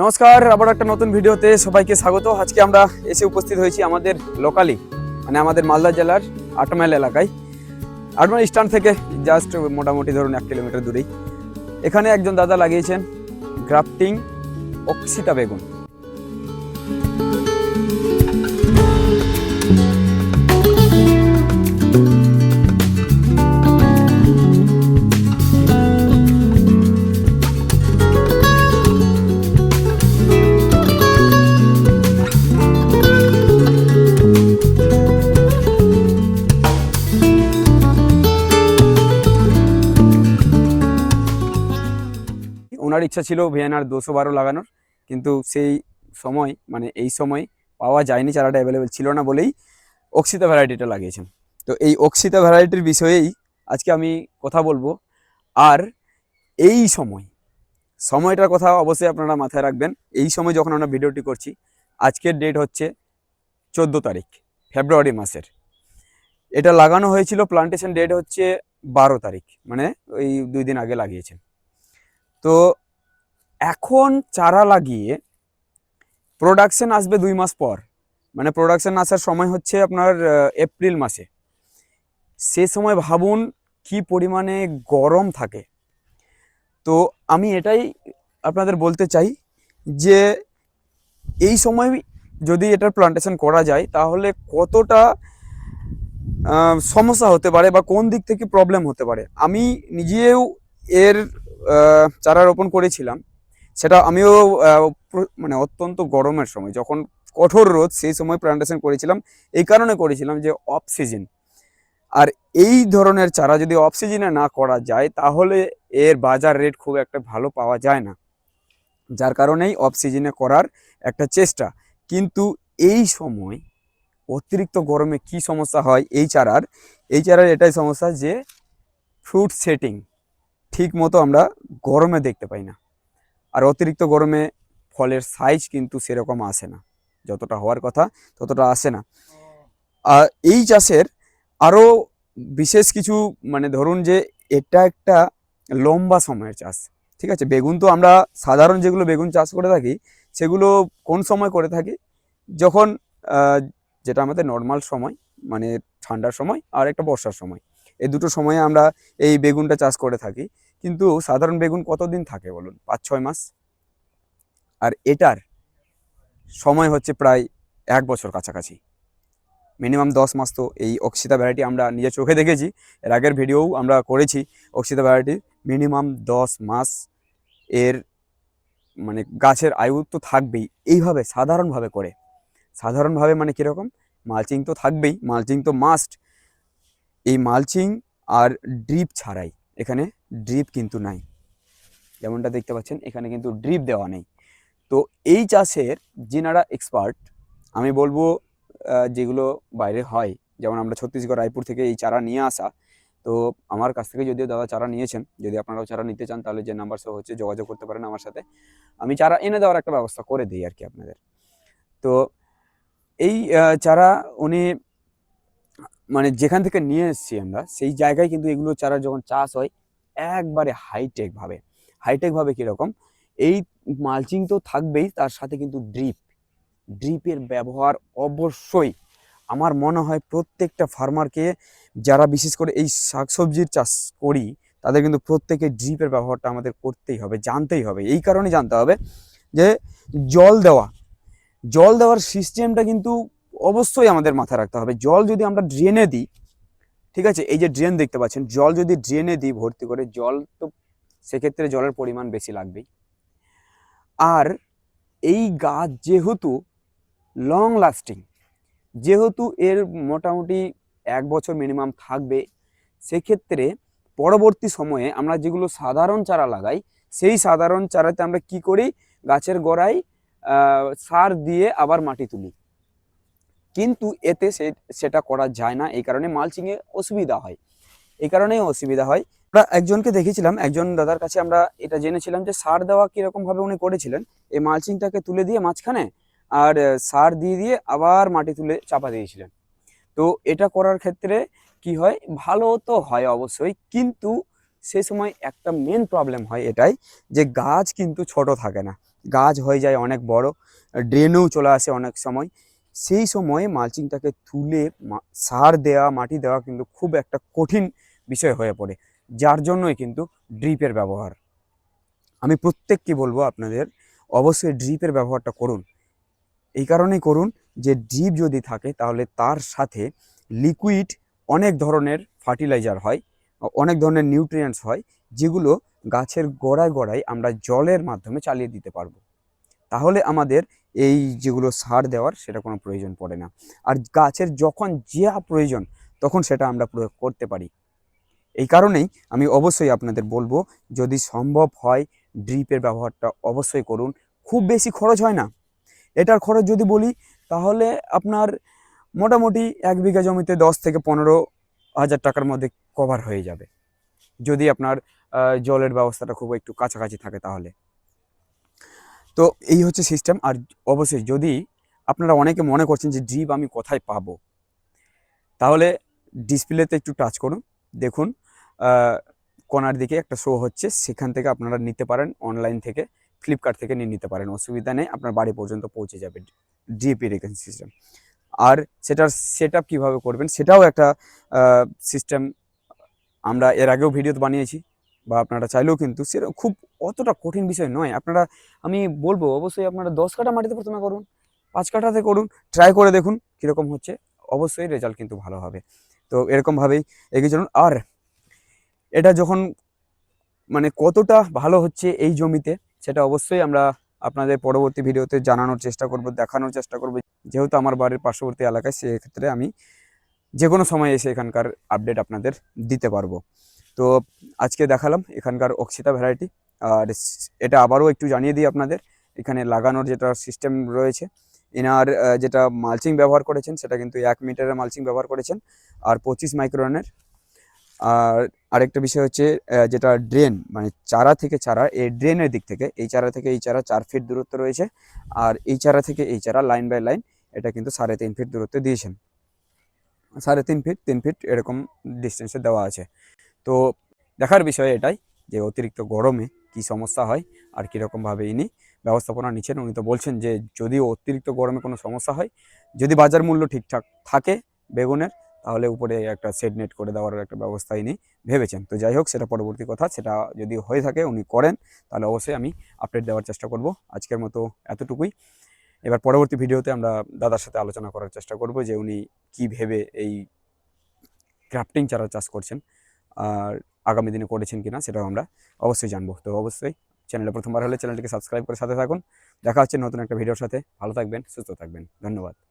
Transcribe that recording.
নমস্কার আবার একটা নতুন ভিডিওতে সবাইকে স্বাগত। আজকে আমরা এসে উপস্থিত হয়েছি আমাদের লোকালি মানে আমাদের মালদা জেলার আটমাইল এলাকায়। আটমাইল স্ট্যান্ড থেকে জাস্ট মোটামুটি ধরুন এক কিলোমিটার দূরেই। এখানে একজন দাদা লাগিয়েছেন গ্রাফটিং অক্সিতা বেগুন। ইচ্ছা ছিল ভিয়েনার দুশো বারো লাগানোর, কিন্তু সেই সময় মানে এই সময় পাওয়া যায়নি, চারাটা অ্যাভেলেবেল ছিল না বলেই অক্সিতা ভ্যারাইটিটা লাগিয়েছেন। তো এই অক্সিতা ভ্যারাইটির বিষয়েই আজকে আমি কথা বলব। আর এই সময়, সময়টার কথা অবশ্যই আপনারা মাথায় রাখবেন। এই সময় যখন আমরা ভিডিওটি করছি, আজকের ডেট হচ্ছে চোদ্দ তারিখ ফেব্রুয়ারি মাসের। এটা লাগানো হয়েছিল প্লান্টেশন ডেট হচ্ছে বারো তারিখ মানে ওই দুই দিন আগে লাগিয়েছেন। তো এখন চারা লাগিয়ে প্রোডাকশন আসবে দুই মাস পর। মানে প্রোডাকশন আসার সময় হচ্ছে আপনার এপ্রিল মাসে। সে সময় ভাবুন কি পরিমাণে গরম থাকে। তো আমি এটাই আপনাদের বলতে চাই যে, এই সময় যদি এটার প্লান্টেশন করা যায়, তাহলে কতটা সমস্যা হতে পারে বা কোন দিক থেকে প্রবলেম হতে পারে? আমি নিজেও এর চারা রোপণ করেছিলাম। সেটা আমিও মানে অত্যন্ত গরমের সময়, যখন কঠোর রোদ, সেই সময় প্লান্টেশন করেছিলাম। এই কারণে করেছিলাম যে অফ সিজন আর এই ধরনের চারা যদি অফ সিজনে না করা যায়, তাহলে এর বাজার রেট খুব একটা ভালো পাওয়া যায় না। যার কারণেই অফ সিজনে করার একটা চেষ্টা। কিন্তু এই সময় অতিরিক্ত গরমে কি সমস্যা হয় এই চারার? এই চারার এটাই সমস্যা যে ফ্রুট সেটিং ঠিক মতো আমরা গরমে দেখতে পাই না। আর অতিরিক্ত গরমে ফলের সাইজ কিন্তু সেরকম আসে না। যতটা হওয়ার কথা ততটা আসে না। আর এই চাষের আরও বিশেষ কিছু মানে ধরুন যে এটা একটা লম্বা সময়ের চাষ, ঠিক আছে? বেগুন তো আমরা সাধারণ যেগুলো বেগুন চাষ করে থাকি, সেগুলো কোন সময় করে থাকি? যখন যেটা আমাদের নর্মাল সময় মানে ঠান্ডার সময় আর একটা বর্ষার সময়। এই দুটো সময়ে আমরা এই বেগুনটা চাষ করে থাকি। কিন্তু সাধারণ বেগুন কতদিন থাকে বলুন? পাঁচ, ছয় মাস? আর এটার সময় হচ্ছে প্রায় এক বছর কাছাকাছি। মিনিমাম দশ মাস তো এই অক্সিতা ভ্যারাইটি আমরা নিজের চোখে দেখেছি। এর আগের ভিডিওও আমরা করেছি অক্সিতা ভ্যারাইটি। মিনিমাম দশ মাস এর মানে গাছের আয়ু তো থাকবেই। এইভাবে সাধারণভাবে করে। সাধারণভাবে মানে কীরকম? মালচিং তো থাকবেই। মালচিং তো মাস্ট এই মালচিং আর ড্রিপ ছাড়াই এখানে ড্রিপ কিন্তু নাই। যেমনটা দেখতে পাচ্ছেন, এখানে কিন্তু ড্রিপ দেওয়া নেই। তো এই চাষের যিনারা এক্সপার্ট আমি বলব যেগুলো বাইরে হয়, যেমন আমরা ছত্তিশগড়, রায়পুর থেকে এই চারা নিয়ে আসা, তো আমার কাছ থেকে যদিও দাদা চারা নিয়েছেন, যদি আপনারাও চারা নিতে চান, তাহলে যে নাম্বার সহ হচ্ছে যোগাযোগ করতে পারেন আমার সাথে। আমি চারা এনে দেওয়ার একটা ব্যবস্থা করে দিই আর কি আপনাদের। তো এই চারা উনি মানে যেখান থেকে নিয়ে এসেছি আমরা, সেই জায়গায় কিন্তু এগুলো চারা যখন চাষ হয় একবারে হাইটেক ভাবে। হাইটেক ভাবে কীরকম? এই মালচিং তো থাকবেই, তার সাথে কিন্তু ড্রিপ ড্রিপের ব্যবহার অবশ্যই। আমার মনে হয় প্রত্যেকটা ফার্মারকে যারা বিশেষ করে এই শাকসবজির চাষ করি, তাদের কিন্তু প্রত্যেকে ড্রিপের ব্যবহারটা আমাদের করতেই হবে, জানতেই হবে। এই কারণে জানতে হবে যে জল দেওয়া, জল দেওয়ার সিস্টেমটা কিন্তু অবশ্যই আমাদের মাথায় রাখতে হবে। জল যদি আমরা ড্রেনে দিই ঠিক আছে? এই যে ড্রেন দেখতে পাচ্ছেন, জল যদি ড্রেনে দিই ভর্তি করে, জল তো সেক্ষেত্রে জলের পরিমাণ বেশি লাগবেই। আর এই গাছ যেহেতু লং লাস্টিং যেহেতু এর মোটামুটি এক বছর মিনিমাম থাকবে, সেক্ষেত্রে পরবর্তী সময়ে আমরা যেগুলো সাধারণ চারা লাগাই, সেই সাধারণ চারাতে আমরা কি করি? গাছের গোড়ায় সার দিয়ে আবার মাটি তুলি। কিন্তু এতে সেটা করা যায় না। এই কারণে মালচিংয়ে অসুবিধা হয়। এই কারণেই অসুবিধা হয়। আমরা একজনকে দেখেছিলাম, একজন দাদার কাছে আমরা এটা জেনেছিলাম যে সার দেওয়া কীরকম ভাবে উনি করেছিলেন। এই মালচিংটাকে তুলে দিয়ে মাঝখানে আর সার দিয়ে দিয়ে আবার মাটি তুলে চাপা দিয়েছিলেন। তো এটা করার ক্ষেত্রে কি হয়? ভালো তো হয় অবশ্যই, কিন্তু সে সময় একটা মেন প্রবলেম হয় এটাই যে গাছ কিন্তু ছোট থাকে না। গাছ হয়ে যায় অনেক বড় ড্রেনেও চলে আসে অনেক সময়। সেই সময়ে মালচিংটাকে তুলে সার দেওয়া, মাটি দেওয়া কিন্তু খুব একটা কঠিন বিষয় হয়ে পড়ে। যার জন্যই কিন্তু ড্রিপের ব্যবহার। আমি প্রত্যেককে বলব আপনাদের, অবশ্যই ড্রিপের ব্যবহারটা করুন। এই কারণেই করুন যে, ড্রিপ যদি থাকে তাহলে তার সাথে লিকুইড অনেক ধরনের ফার্টিলাইজার হয়, অনেক ধরনের নিউট্রিয়েন্টস হয়, যেগুলো গাছের গোড়ায় গোড়ায় আমরা জলের মাধ্যমে চালিয়ে দিতে পারব। তাহলে আমাদের এই যেগুলো সার দেওয়ার সেটা কোনো প্রয়োজন পড়ে না। আর গাছের যখন যা প্রয়োজন, তখন সেটা আমরা প্রয়োগ করতে পারি। এই কারণেই আমি অবশ্যই আপনাদের বলব, যদি সম্ভব হয় ড্রিপের ব্যবহারটা অবশ্যই করুন। খুব বেশি খরচ হয় না। এটার খরচ যদি বলি, তাহলে আপনার মোটামুটি এক বিঘা জমিতে দশ থেকে পনেরো হাজার টাকার মধ্যে কভার হয়ে যাবে। যদি আপনার জলের ব্যবস্থাটা খুব একটু কাছাকাছি থাকে তাহলে। তো এই হচ্ছে সিস্টেম আর অবশ্যই যদি আপনারা অনেকে মনে করছেন যে ড্রিপ আমি কোথায় পাবো? তাহলে ডিসপ্লেতে একটু টাচ করুন। দেখুন কোনার দিকে একটা শো হচ্ছে। সেখান থেকে আপনারা নিতে পারেন অনলাইন থেকে। ফ্লিপকার্ট থেকে নিয়ে নিতে পারেন। অসুবিধা নেই, আপনার বাড়ি পর্যন্ত পৌঁছে যাবে ড্রিপ ইরিগেশন সিস্টেম আর সেটার সেট আপ কীভাবে করবেন? সেটাও একটা সিস্টেম আমরা এর আগেও ভিডিও বানিয়েছি। বা আপনারা চাইলেও কিন্তু সেটা খুব অতটা কঠিন বিষয় নয়। আপনারা, আমি বলব, অবশ্যই আপনারা দশ কাঠা মাটিতে প্রথমে করুন, পাঁচ কাঠাতে করুন ট্রাই করে দেখুন কীরকম হচ্ছে, অবশ্যই রেজাল্ট কিন্তু ভালো হবে। তো এরকমভাবেই এগিয়ে চলুন। আর এটা যখন মানে কতটা ভালো হচ্ছে এই জমিতে, সেটা অবশ্যই আমরা আপনাদের পরবর্তী ভিডিওতে জানানোর চেষ্টা করব, দেখানোর চেষ্টা করব। যেহেতু আমার বাড়ির পার্শ্ববর্তী এলাকায়, সেক্ষেত্রে আমি যে কোনো সময় এসে এখানকার আপডেট আপনাদের দিতে পারব। তো আজকে দেখালাম এখানকার অক্সিতা ভ্যারাইটি আর এটা আবারও একটু জানিয়ে দিই আপনাদের, এখানে লাগানোর যেটা সিস্টেম রয়েছে, এনার যেটা মালচিং ব্যবহার করেছেন, সেটা কিন্তু এক মিটারের মালচিং ব্যবহার করেছেন, আর পঁচিশ মাইক্রনের আর আরেকটা বিষয় হচ্ছে যেটা ড্রেন মানে চারা থেকে চারা, এই ড্রেনের দিক থেকে, এই চারা থেকে এই চারা চার ফিট দূরত্ব রয়েছে, আর এই চারা থেকে এই চারা লাইন বাই লাইন এটা কিন্তু সাড়ে তিন ফিট দূরত্ব দিয়েছেন। সাড়ে তিন ফিট তিন ফিট এরকম ডিস্টেন্সে দেওয়া আছে। তো দেখার বিষয় এটাই যে অতিরিক্ত গরমে কি সমস্যা হয় আর কীরকমভাবে ইনি ব্যবস্থাপনা নিচ্ছেন, উনি তো বলছেন যে যদি অতিরিক্ত গরমে কোনো সমস্যা হয়, যদি বাজার মূল্য ঠিকঠাক থাকে বেগুনের, তাহলে উপরে একটা সেড নেট করে দেওয়ার একটা ব্যবস্থা ইনি ভেবেছেন। তো যাই হোক, সেটা পরবর্তী কথা, সেটা যদি হয়ে থাকে, উনি করেন, তাহলে অবশ্যই আমি আপডেট দেওয়ার চেষ্টা করব। আজকের মতো এতটুকুই। এবার পরবর্তী ভিডিওতে আমরা দাদার সাথে আলোচনা করার চেষ্টা করব যে উনি কি ভেবে এই ক্রাফটিং চারা চাষ করছেন। আর আগামী দিনে করেছেন কিনা সেটাও আমরা অবশ্যই জানব। তো অবশ্যই চ্যানেলে প্রথমবার হলে চ্যানেলটিকে সাবস্ক্রাইব করে সাথে থাকুন। দেখা হচ্ছে নতুন একটা ভিডিওর সাথে। ভালো থাকবেন, সুস্থ থাকবেন। ধন্যবাদ।